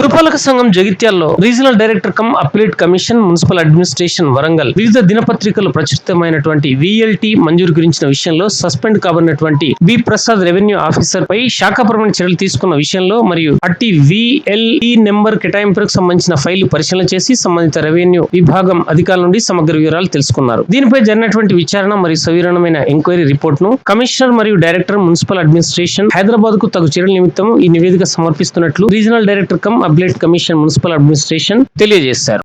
పురపాలక సంఘం జగిత్యాల్లో regional director cum appellate commission municipal administration Warangal వివిధ దినపత్రికలు ప్రచురితమైనటువంటి విఎల్టీ మంజూరు గురించిన విషయంలో సస్పెండ్ కాబడినటువంటి బి ప్రసాద్ రెవెన్యూ ఆఫీసర్ పై శాఖాపరమైన చర్యలు తీసుకున్న విషయంలో మరియు అట్టి విఎల్ఈ నెంబర్ కేటాయింపులకు సంబంధించిన ఫైల్ పరిశీలన చేసి సంబంధిత రెవెన్యూ విభాగం అధికారుల నుండి సమగ్ర వివరాలు తెలుసుకున్నారు. దీనిపై జరిగినటువంటి విచారణ మరియు సవీరణమైన ఎంక్వైరీ రిపోర్ట్ను కమిషనర్ మరియు డైరెక్టర్ మున్సిపల్ అడ్మినిస్ట్రేషన్ హైదరాబాద్కు తగు చర్యల నిమిత్తం ఈ నివేదిక సమర్పిస్తున్నట్లు regional director cum appellate commission municipal administration తెలియజేశారు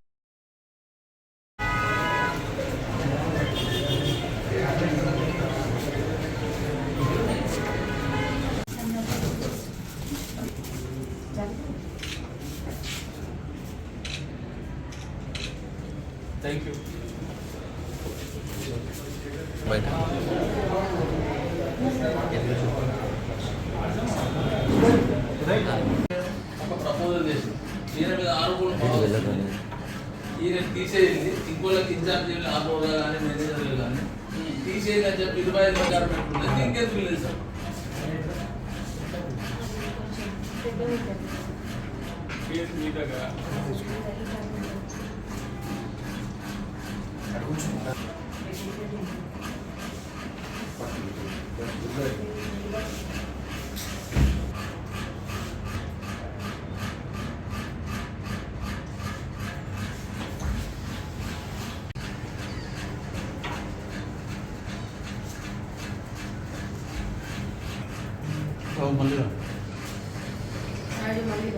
థ్యాంక్ యూ బయట ఒక ప్రపోజల్ చేసి ఈయన మీద ఆరోపణలు బాగా ఈయన తీసేయండి ఇంకోళ్ళకి ఇన్ఛార్జ్ ఆరోగా కానీ మేనేజర్లు కానీ తీసేయండి అని చెప్పి ఇరవై ఐదు ప్రకారం పెట్టుకుంటే దీనికెందుకు లేదు సార్? కేసు మీ దగ్గర మళ్ళీ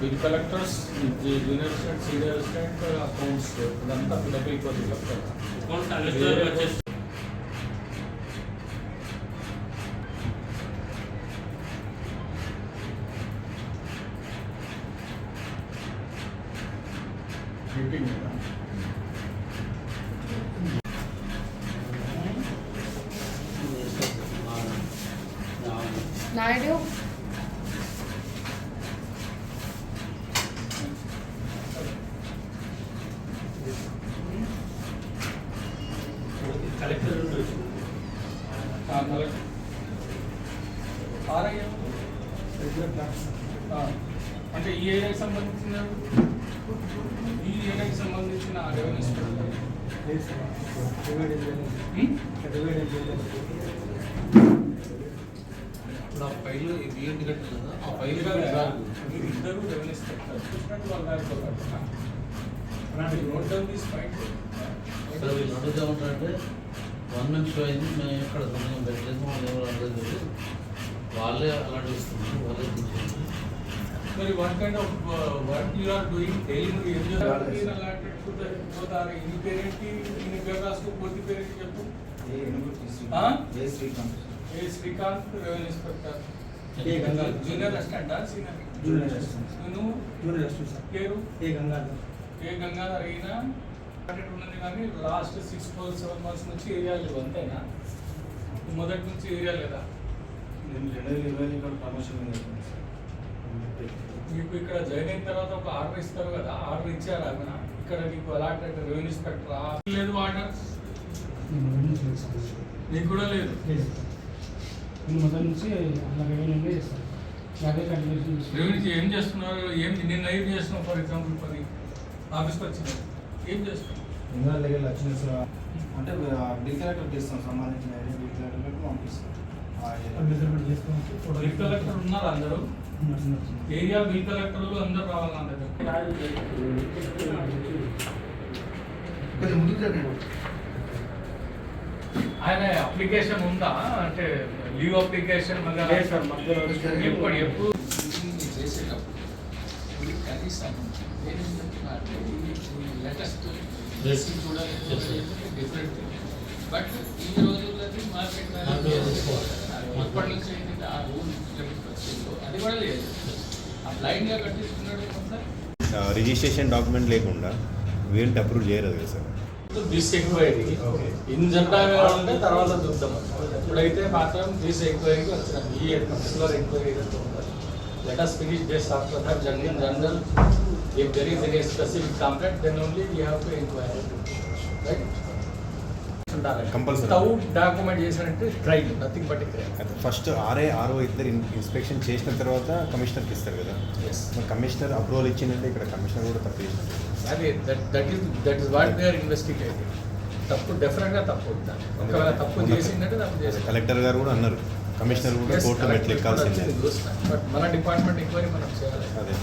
bill collectors junior assistant senior assistant accounts ఇదంతా ఫిలప్ అయిపోతుంది చెప్తారా మీటింగ్ కదా నాయుడు. కలెక్టర్ ఆర్ఐ అంటే ఈ ఏరియాకి సంబంధించిన ఈ ఏరియాకి సంబంధించిన రెవెన్యూ ఇన్స్పెక్టర్ ఇప్పుడు ఆ బిఎండి కట్టారు కదా ఆ ఫైల్ మీరు ఇద్దరు రెవెన్యూ ఇన్స్పెక్టర్ చూసినట్టు వాళ్ళ దాంట్లో నోట్ డౌన్ తీసి ఫైట్ సార్ వీళ్ళు వన్ మంత్ షో అయింది మేము ఎక్కడ సమయం పెట్టలేదు వాళ్ళు ఎవరు అర్థం లేదు వాళ్ళే అలాంటి ఇస్తున్నారు వాళ్ళే మరి what kind of work you are doing నువ్వు ఏం చేయాలి అలాంటి పోతారు. ఈ పేరేంటి ఈ పేరు రాసుకో పూర్తి పేరేంటి చెప్పు. ఆ? A Srikanth. Revenue inspector? A Ganga. Junior అసిస్టెంటా senior junior assistant. నువ్వు జూనియర్ అసిస్టెంట్ సార్. పేరు ఏ గంగాధర్ ఏ గంగాధర్ అయినా అంటే ఉన్నది కానీ last six four seven months నుంచి ఏరియా లేవు అంతేనా మొదటి నుంచి ఏరియా లేదా నేను రెండు వేల ఇరవై ఇక్కడ ప్రమోషన్. మీకు ఇక్కడ జాయిన్ అయిన తర్వాత ఒక ఆర్డర్ ఇస్తారు కదా ఆర్డర్ ఇచ్చారా ఏమైనా ఇక్కడ నీకు అలాంటి రెవెన్యూ ఇన్స్పెక్టర్ లేదు ఆర్డర్ నేను. నీకు కూడా లేదు లేదు. నేను మొదటి నుంచి అలా రెవెన్యూనే చేస్తాను యాభై కంటిన్యూషన్ రెవెన్యూ ఏం చేస్తున్నారు? ఏం నిన్న ఏం చేస్తున్నావు? ఫర్ ఎగ్జాంపుల్ పని ఆఫీస్కి వచ్చినావు ఏం చేస్తున్నావు? ఇంకా దగ్గర వచ్చిన సార్ అంటే బిల్ కలెక్టర్ చేస్తాం సంబంధించిన ఏరియా బిల్ కలెక్టర్ పంపిస్తాం. మెజర్మెంట్ ఫోటో బిల్ కలెక్టర్ ఉన్నారు అందరూ. ఏరియా బిల్ కలెక్టర్లు అందరూ రావాలి నా దగ్గర కొంచెం ముందుకు. ఆయన అప్లికేషన్ ఉందా? అంటే లీవ్ అప్లికేషన్ లేదు సార్, మధ్యలో ఎప్పుడు ఎప్పుడు? చేసేటప్పుడు ఇప్పుడు కనీసం లేటెస్ట్ చూడాలి డిఫరెంట్ బట్ ఈ రోజుల్లో మార్కెట్ ఇప్పటి నుంచి ఏంటంటే ఆ రూల్ వచ్చిందో అది కూడా లేదు. ఆ బ్లైండ్గా కట్టిస్తున్నాడు కొంత రిజిస్ట్రేషన్ డాక్యుమెంట్ లేకుండా వీళ్ళకి అప్రూవ్ చేయలేదు కదా సార్. దిస్ ఎంక్వైరీ ఇన్ జనరల్గా ఉంటే తర్వాత చూద్దాం ఇప్పుడైతే మాత్రం దిస్ ఎంక్వైరీకి వచ్చినాం ఈ పర్టికులర్ ఎంక్వైరీ ఏదైతే ఉందో let us finish this after that general general if there is any specific complaint then only we have to inquire right stove document చేసినట్టు ట్రైల్ నథింగ్ బట్ అయితే ఫస్ట్ ఆర్ఏ ఆర్ఓ ఇద్దరు ఇన్- inspection చేసిన తర్వాత కమిషనర్కి ఇస్తారు కదా? కమిషనర్ అప్రూవల్ ఇచ్చిందంటే ఇక్కడ కమిషనర్ కూడా తప్పు చేసినట్టు అదే that that is that is what they are investigating తప్పు తప్పు ఒకవేళ తప్పు చేసిందంటే తప్పు చేసి కలెక్టర్ గారు కూడా అన్నారు. కమిషనర్ కూడా కోర్టు మెట్లు ఎక్కాల్సిందే. బట్ మన డిపార్ట్మెంట్ ఎంక్వైరీ మనం చేయాలి. అదే.